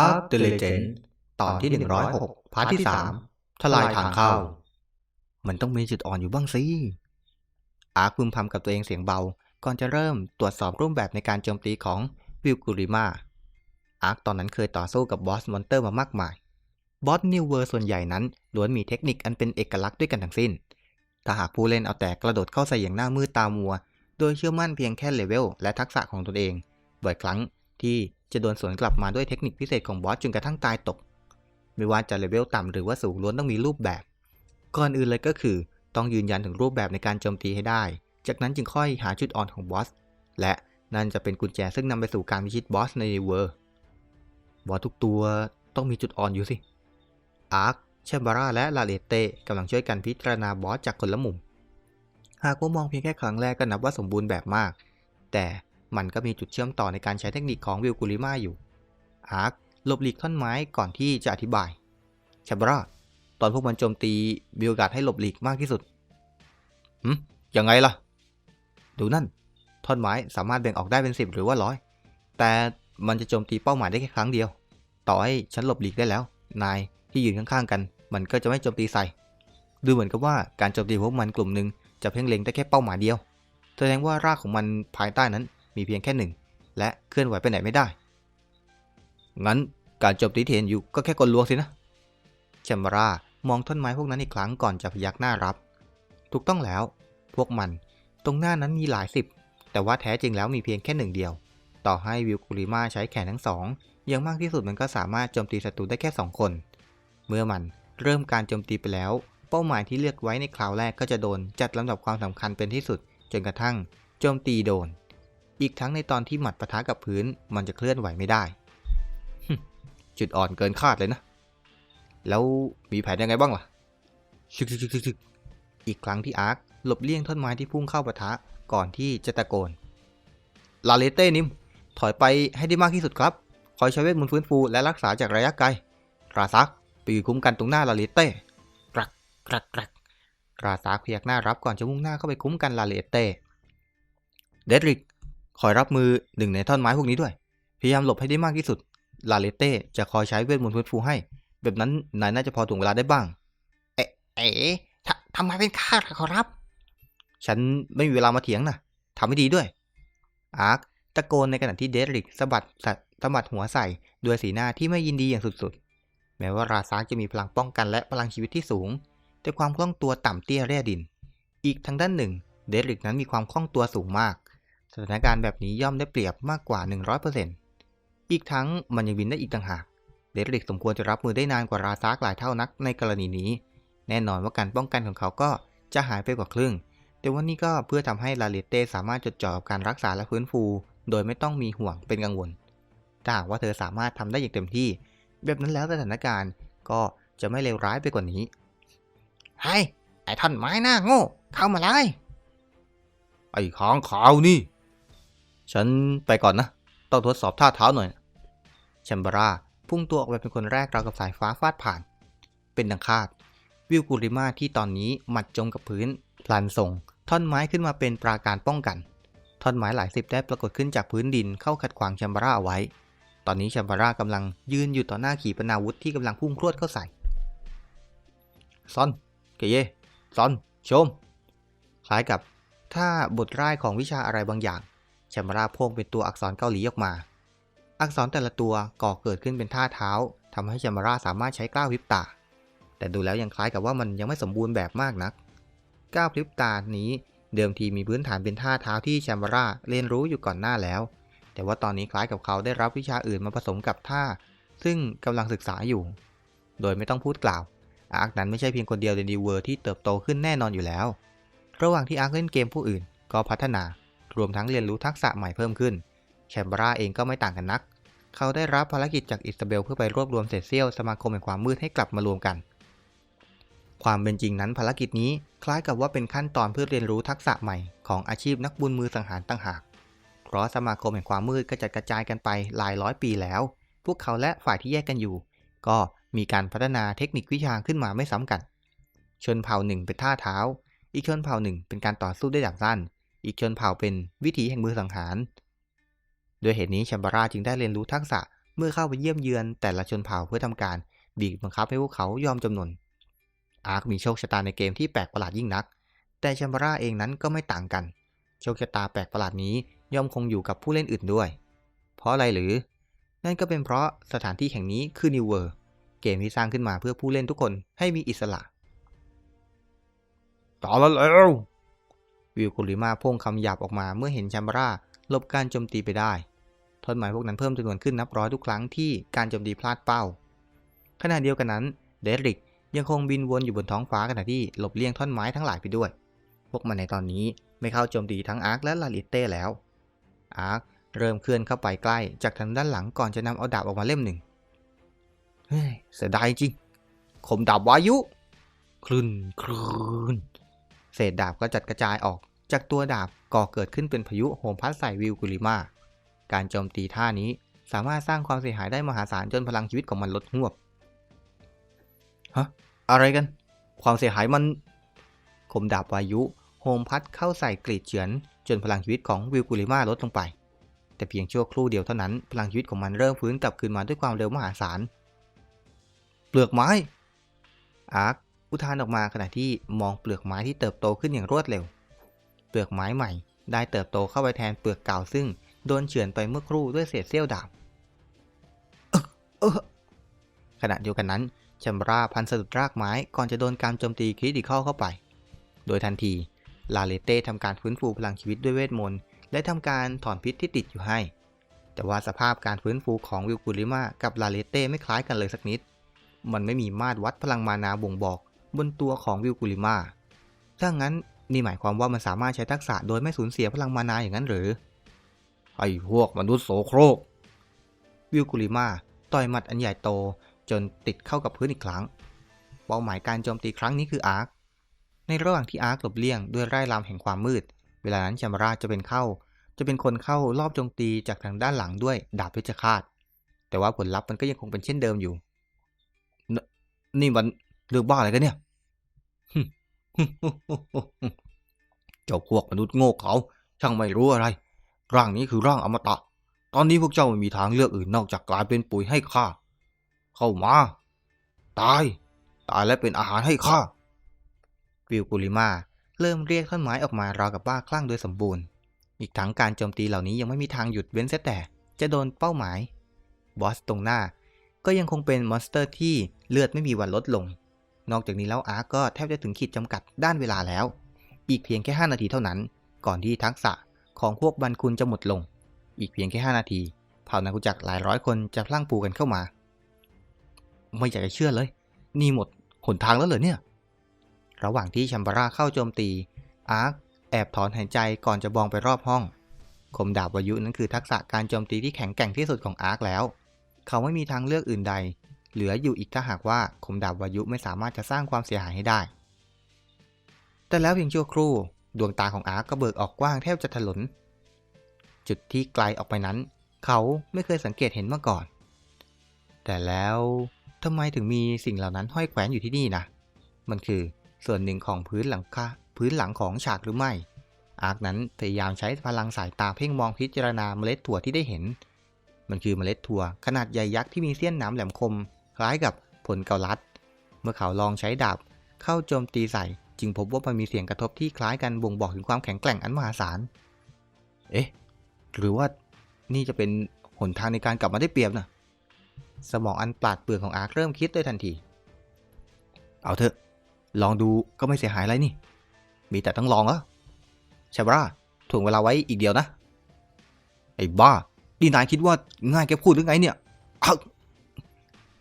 Arc the Legend ตอนที่ 106พาร์ทที่ 3 ทลายทางเข้า มันต้องมีจุดอ่อนอยู่บ้างสิ อาร์คพึมพำกับตัวเองเสียงเบา ก่อนจะเริ่มตรวจสอบรูปแบบในการโจมตีของวิลกูริมาอาร์คตอนนั้นเคยต่อสู้กับบอสมอนเตอร์มามากมาย บอสนิวเวอร์ส่วนใหญ่นั้นล้วนมีเทคนิคอันเป็นเอกลักษณ์ด้วยกันทั้งสิ้น ถ้าหากผู้เล่นเอาแต่กระโดดเข้าใส่อย่างหน้ามืดตามัว โดยเชื่อมั่นเพียงแค่เลเวลและทักษะของตนเอง บ่อยครั้ง ที่จะโดนสวนกลับมาด้วยเทคนิคพิเศษของบอสจนกระทั่งตายตก ไม่ว่าจะเลเวลต่ำหรือว่าสูงล้วนต้องมีรูปแบบ ก่อนอื่นเลยก็คือ ต้องยืนยันถึงรูปแบบในการโจมตีให้ได้ จากนั้นจึงค่อยหาจุดอ่อนของบอส และนั่นจะเป็นกุญแจซึ่งนำไปสู่การพิชิตบอสในเวอร์ บอสทุกตัวต้องมีจุดอ่อนอยู่สิ อาร์คเชมบาร่าและลาเลเต้กำลังช่วยกันพิจารณาบอสจากคนละมุม หากว่ามองเพียงแค่ครั้งแรกก็นับว่าสมบูรณ์แบบมาก แต่ มันก็มีจุดเชื่อมต่อในการใช้เทคนิคของวิลกุลิมาอยู่ อาร์คหลบหลีกท่อนไม้ก่อนที่จะอธิบายเชบราตอนพวกมันโจมตีมีโอกาสให้หลบหลีกมากที่สุดหืมยังไงล่ะ ดูนั่น ท่อนไม้สามารถแบ่งออกได้เป็นสิบหรือว่าร้อย แต่มันจะโจมตีเป้าหมายได้แค่ครั้งเดียว ต่อให้ฉันหลบหลีกได้แล้ว นายที่ยืนข้างๆกัน มันก็จะไม่โจมตีใส่ ดูเหมือนกับว่าการโจมตีพวกมันกลุ่มหนึ่งจะเพ่งเล็งได้แค่เป้าหมายเดียว แสดงว่ารากของมันภายใต้นั้น มีเพียงแค่หนึ่งและเคลื่อนไหวไปไหนไม่ได้ งั้นการโจมตีเที่เห็นอยู่ก็แค่กลลวงสินะแชมบารามองต้นไม้พวกนั้นอีกครั้งก่อนจะพยักหน้ารับ ถูกต้องแล้ว พวกมันตรงหน้านั้นมีหลายสิบ แต่ว่าแท้จริงแล้วมีเพียงแค่หนึ่งเดียว ต่อให้วิลกุริมาใช้แขนทั้งสองอย่างมากที่สุดมันก็สามารถโจมตีศัตรูได้แค่สองคน เมื่อมันเริ่มการโจมตีไปแล้ว เป้าหมายที่เลือกไว้ในคราวแรกก็จะโดนจัดลำดับความสำคัญเป็นที่สุด จนกระทั่งโจมตีโดน อีกทั้งในตอนที่หมัดปะทะกับพื้นมันจะเคลื่อนไหวไม่ได้ จุดอ่อนเกินคาดเลยนะ แล้วมีแผนยังไงบ้างล่ะชึกชึกชึกชึกชึกอีกครั้งที่อาร์คหลบเลี่ยงท่อนไม้ที่พุ่งเข้าปะทะก่อนที่จะตะโกน ลาเลเต้นิม ถอยไปให้ได้มากที่สุดครับ คอยใช้เวทมนต์ฟื้นฟูและรักษาจากระยะไกลราซักไปยืนคุ้มกันตรงหน้าลาเลเต้กรักกรักกรักราซักพยักหน้ารับก่อนจะมุ่งหน้าเข้าไปคุ้มกันลาเลเต้ เดดริก คอยรับมือหนึ่งในท่อนไม้พวกนี้ด้วย พยายามหลบให้ได้มากที่สุด ลาเลเต้จะคอยใช้เวทมนต์ฟื้นฟูให้ แบบนั้นนายน่าจะพอถ่วงเวลาได้บ้าง เอ๊ะเอ๋ททำไมเป็นข้าล่ะขอรับ ฉันไม่มีเวลามาเถียงนะทำให้ดีด้วย อาร์คตะโกนในขณะที่เดดริกสะบัดสัตว์สะบัดหัวใส่ด้วยสีหน้าที่ไม่ยินดีอย่างสุดๆ แม้ว่าราซากจะมีพลังป้องกันและพลังชีวิตที่สูง แต่ความคล่องตัวต่ำเตี้ยแร่ดิน อีกทางด้านหนึ่ง เดดริกนั้นมีความคล่องตัวสูงมาก สถานการณ์แบบนี้ย่อมได้เปรียบมากกว่า 100%อีกทั้งมันยังบินได้อีกต่างหาก เดริกสมควรจะรับมือได้นานกว่าราซากหลายเท่านักในกรณีนี้ แน่นอนว่าการป้องกันของเขาก็จะหายไปกว่าครึ่ง แต่ว่านี่ก็เพื่อทำให้ลาเลเต้สามารถจดจ่อกับการรักษาและฟื้นฟู โดยไม่ต้องมีห่วงเป็นกังวล ถ้าหากว่าเธอสามารถทำได้อย่างเต็มที่ แบบนั้นแล้วสถานการณ์ก็จะไม่เลวร้ายไปกว่านี้เฮ้ไอ้ท่อนไม้หน้าโง่ เข้ามาเลยไอ้ค้างขาวนี่ ฉันไปก่อนนะ ต้องทดสอบท่าเท้าหน่อยแชมบาราพุ่งตัวออกไปเป็นคนแรกราวกับสายฟ้าฟาดผ่าน เป็นดังคาด วิลกุริมาที่ตอนนี้หมัดจมกับพื้นพลันส่ง ท่อนไม้ขึ้นมาเป็นปราการป้องกัน ท่อนไม้หลายสิบได้ปรากฏขึ้นจากพื้นดินเข้าขัดขวางแชมบาราเอาไว้ ตอนนี้แชมบารากำลังยืนอยู่ต่อหน้าขีปนาวุธที่กำลังพุ่งพรวดเข้าใส่ซอนเกเยซอน ชม คล้ายกับถ้าบทร่ายของวิชาอะไรบางอย่าง ชมบาราพ่งเป็นตัวอักษรเกาหลีออกมา อักษรแต่ละตัวก่อเกิดขึ้นเป็นท่าเท้าทำให้แชมบาราสามารถใช้กล้าวพริบตา แต่ดูแล้วยังคล้ายกับว่ามันยังไม่สมบูรณ์แบบมากนักก้าวพริบตานี้เดิมทีมีพื้นฐานเป็นท่าเท้าที่แชมบาราเรียนรู้อยู่ก่อนหน้าแล้ว แต่ว่าตอนนี้คล้ายกับเขาได้รับวิชาอื่นมาผสมกับท่า ซึ่งกำลังศึกษาอยู่ โดยไม่ต้องพูดกล่าว อาร์คนั้นไม่ใช่เพียงคนเดียวในดีเวอร์ที่เติบโตขึ้นแน่นอนอยู่แล้ว ระหว่างที่อาร์คเล่นเกมผู้อื่นก็พัฒนา รวมทั้งเรียนรู้ทักษะใหม่เพิ่มขึ้น แชมบราเองก็ไม่ต่างกันนัก เขาได้รับภารกิจจากอิสซาเบลเพื่อไปรวบรวมเศษเสี้ยวสมาคมแห่งความมืดให้กลับมารวมกัน ความเป็นจริงนั้นภารกิจนี้คล้ายกับว่าเป็นขั้นตอนเพื่อเรียนรู้ทักษะใหม่ของอาชีพนักบุญมือสังหารต่างหาก เพราะสมาคมแห่งความมืดก็จัดกระจายกันไปหลายร้อยปีแล้ว พวกเขาและฝ่ายที่แยกกันอยู่ ก็มีการพัฒนาเทคนิควิชาขึ้นมาไม่ซ้ำกัน ชนเผ่าหนึ่งเป็นท่าเท้า อีกชนเผ่าหนึ่งเป็นการต่อสู้ด้วยดาบสั้น อีกชนเผ่าเป็นวิถีแห่งมือสังหาร ด้วยเหตุนี้แชมบาราจึงได้เรียนรู้ทักษะเมื่อเข้าไปเยี่ยมเยือนแต่ละชนเผ่าเพื่อทำการบีบบังคับให้พวกเขายอมจำนน อาร์คมีโชคชะตาในเกมที่แปลกประหลาดยิ่งนัก แต่แชมบาราเองนั้นก็ไม่ต่างกัน โชคชะตาแปลกประหลาดนี้ย่อมคงอยู่กับผู้เล่นอื่นด้วย เพราะอะไรหรือ นั่นก็เป็นเพราะสถานที่แห่งนี้คือ New World เกมที่สร้างขึ้นมาเพื่อผู้เล่นทุกคนให้มีอิสระต่อแล้ว วิวกุลิมาพ่งคำหยาบออกมาเมื่อเห็นแชมบาร่าลบการโจมตีไปได้ท่อนไม้พวกนั้นเพิ่มจำนวนขึ้นนับร้อยทุกครั้งที่การโจมตีพลาดเป้า ขณะเดียวกันนั้นเดริกยังคงบินวนอยู่บนท้องฟ้าขณะที่หลบเลี่ยงท่อนไม้ทั้งหลายไปด้วย พวกมันในตอนนี้ไม่เข้าโจมตีทั้งอาร์คและลาลิเต้แล้ว อาร์คเริ่มเคลื่อนเข้าไปใกล้จากทางด้านหลังก่อนจะนำเอาดาบออกมาเล่มหนึ่ง เฮ้ยเสียดายจริง คมดาบวายุ คลื่นคลื่น เศษดาบก็จัดกระจายออก จากตัวดาบก่อเกิดขึ้นเป็นพายุโหมพัดใส่วิวกุลิมา การโจมตีท่านี้สามารถสร้างความเสียหายได้มหาศาลจนพลังชีวิตของมันลดหวบ ฮะ อะไรกัน ความเสียหายมันคมดาบวายุโหมพัดเข้าใส่กรีดเฉือน จนพลังชีวิตของวิลกุลิมาลดลงไป แต่เพียงชั่วครู่เดียวเท่านั้น พลังชีวิตของมันเริ่มฟื้นกลับคืนมาด้วยความเร็วมหาศาล เปลือกไม้อาร์ค อุทานออกมาขณะที่มองเปลือกไม้ที่เติบโตขึ้นอย่างรวดเร็ว เปลือกไม้ใหม่ ได้เติบโตเข้าไปแทนเปลือกเก่าซึ่งโดนเฉือนไปเมื่อครู่ด้วยเศษเสี้ยวดาบขณะเดียวกันนั้นแชมราพันสะดุดรากไม้ก่อนจะโดนการโจมตีคริติคอลเข้าไป โดยทันที ลาเลเต้ทำการฟื้นฟูพลังชีวิตด้วยเวทมนต์และทำการถอนพิษที่ติดอยู่ให้ แต่ว่าสภาพการฟื้นฟูของวิลกุลิมากับลาเลเต้ไม่คล้ายกันเลยสักนิด มันไม่มีมาตรวัดพลังมานาบ่งบอก บนตัวของวิลกุลิมาถ้างั้นนี่หมายความว่ามันสามารถใช้ทักษะโดยไม่สูญเสียพลังมานาอย่างนั้นหรือ ไอ้พวกมนุษย์โสโครก วิลกุลิมาต่อยหมัดอันใหญ่โตจนติดเข้ากับพื้นอีกครั้ง เป้าหมายการโจมตีครั้งนี้คืออาร์ค ในระหว่างที่อาร์คหลบเลี่ยงด้วยไร่ลามแห่งความมืด เวลานั้นจามราจะเป็นเข้า จะเป็นคนเข้ารอบโจมตีจากทางด้านหลังด้วยดาบเพชฌฆาต แต่ว่าผลลัพธ์มันก็ยังคงเป็นเช่นเดิมอยู่นนี่มัน เรื่องบ้าอะไรกันเนี่ยเจ้าพวกมนุษย์โง่เขา ช่างไม่รู้อะไร ร่างนี้คือร่างอมตะ ตอนนี้พวกเจ้าไม่มีทางเลือกอื่นนอกจากกลายเป็นปุ๋ยให้ข้า เข้ามา ตาย ตายและเป็นอาหารให้ข้าวิลกุลิมาเริ่มเรียกท่อนไม้ออกมาราวกับบ้าคลั่งโดยสมบูรณ์ อีกทั้งการโจมตีเหล่านี้ยังไม่มีทางหยุดเว้นเสียแต่จะโดนเป้าหมาย บอสตรงหน้า ก็ยังคงเป็นมอนสเตอร์ที่เลือดไม่มีวันลดลง นอกจากนี้แล้วอาร์ก็แทบจะถึงขีดจำกัดด้านเวลาแล้ว อีกเพียงแค่ 5 นาทีเท่านั้น ก่อนที่ทักษะของพวกบันคุณจะหมดลง อีกเพียงแค่ 5 นาที เผ่านักกุจักหลายร้อยคนจะพลั่งปูกันเข้ามา ไม่อยากจะเชื่อเลย นี่หมดหนทางแล้วเหรอเนี่ย ระหว่างที่ชัมบาร่าเข้าโจมตี อาร์คแอบถอนหายใจก่อนจะมองไปรอบห้อง คมดาบวายุนั้นคือทักษะการโจมตีที่แข็งแกร่งที่สุดของอาร์คแล้ว เขาไม่มีทางเลือกอื่นใด เหลืออยู่อีกถ้าหากว่าคมดาบวายุไม่สามารถจะสร้างความเสียหายให้ได้ แต่แล้วเพียงชั่วครู่ดวงตาของอาร์ก็เบิกออกกว้างแทบจะถลน จุดที่ไกลออกไปนั้น เขาไม่เคยสังเกตเห็นมาก่อน แต่แล้วทำไมถึงมีสิ่งเหล่านั้นห้อยแขวนอยู่ที่นี่นะมันคือส่วนหนึ่งของพื้นหลังคาพื้นหลังของฉากหรือไม่ อาร์คนั้นพยายามใช้พลังสายตาเพ่งมองพิจารณาเมล็ดถั่วที่ได้เห็น มันคือเมล็ดถั่วขนาดใหญ่ยักษ์ที่มีเสี้ยนหน้ำแหลมคม คล้ายกับผลเกาลัด เมื่อเขาลองใช้ดาบเข้าโจมตีใส่ จึงพบว่ามันมีเสียงกระทบที่คล้ายกันบ่งบอกถึงความแข็งแกร่งอันมหาศาล เอ๊ะ หรือว่านี่จะเป็นหนทางในการกลับมาได้เปรียบนะสมองอันปราดเปรื่องของอาร์คเริ่มคิดด้วยทันที เอาเถอะ ลองดูก็ไม่เสียหายอะไรนี่ มีแต่ต้องลองเหรอชาบราถ่วงเวลาไว้อีกเดียวนะ ไอ้บ้าดีนายคิดว่าง่ายแกพูดหรือไงเนี่ย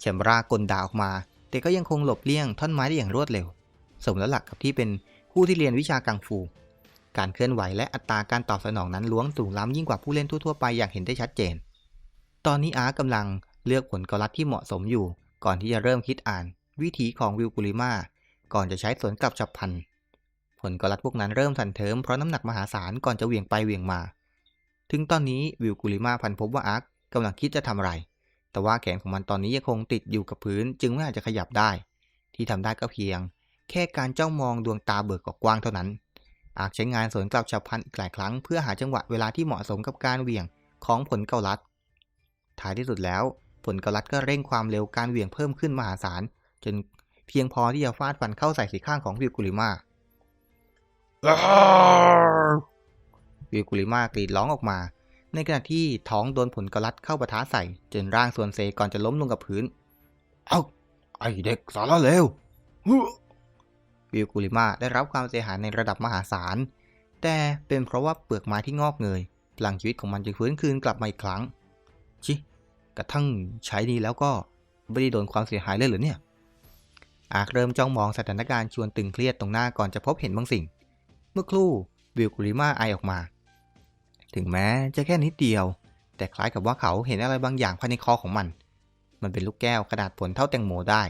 เอาแชมรากลดาออกมา แต่ก็ยังคงหลบเลี่ยงท่อนไม้ได้อย่างรวดเร็ว สมแล้วหลักกับที่เป็นผู้ที่เรียนวิชากังฟู การเคลื่อนไหวและอัตราการตอบสนองนั้นล้วงสูงล้ำยิ่งกว่าผู้เล่นทั่วๆไปอย่างเห็นได้ชัดเจน ตอนนี้อาร์กำลังเลือกผลกลัดที่เหมาะสมอยู่ ก่อนที่จะเริ่มคิดอ่าน วิถีของวิลกุลิมาก่อนจะใช้สวนกลับฉับพลัน ผลกลัดพวกนั้นเริ่มสั่นเทิมเพราะน้ำหนักมหาศาลก่อนจะเหวี่ยงไปเหวี่ยงมา ถึงตอนนี้วิลกุลิมาพันพบว่าอาร์กกำลังคิดจะทำอะไร แต่ว่าแขนของมันตอนนี้ยังคงติดอยู่กับพื้น จึงไม่อาจจะขยับได้ ที่ทำได้ก็เพียง แค่การจ้องมองดวงตาเบิกออกกว้างเท่านั้น อาจใช้งานสวนกลับฉับพลันอีกหลายครั้งเพื่อหาจังหวะเวลาที่เหมาะสมกับการเหวี่ยงของผลเกาลัด ท้ายที่สุดแล้ว ผลกรัดก็เร่งความเร็วการเหวี่ยงเพิ่มขึ้นมหาศาลจนเพียงพอที่จะฟาดฟันเข้าใส่สีข้างของวิวกุลิมาวิวกุลิมากรีดร้องออกมา ในขณะที่ท้องโดนผลกรัดเข้าปะทะใส่ จนร่างส่วนเซก่อนจะล้มลงกับพื้น เอาไอเด็กสารเลววิวกุลิมาได้รับความเสียหายในระดับมหาศาล แต่เป็นเพราะว่าเปลือกไม้ที่งอกเงยพลังชีวิตของมันจึงฟื้นคืนกลับมาอีกครั้ง ชิ กระทั่งใช้ดีแล้วก็ไม่ได้โดนความเสียหายเลยเหรือเนี่ย อาร์คเริ่มจ้องมองสถานการณ์ชวนตึงเครียดตรงหน้าก่อนจะพบเห็นบางสิ่ง เมื่อครู่วิลกุลิมาไอออกมา ถึงแม้จะแค่นิดเดียว แต่คล้ายกับว่าเขาเห็นอะไรบางอย่างภายในคอของมัน มันเป็นลูกแก้วขนาดผลเท่าแตงโมได้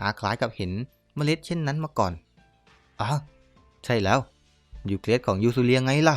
อาคล้ายกับเห็นเมล็ดเช่นนั้นมาก่อนอ๋อใช่แล้วยูเคลียสของยูซูเลียไงล่ะ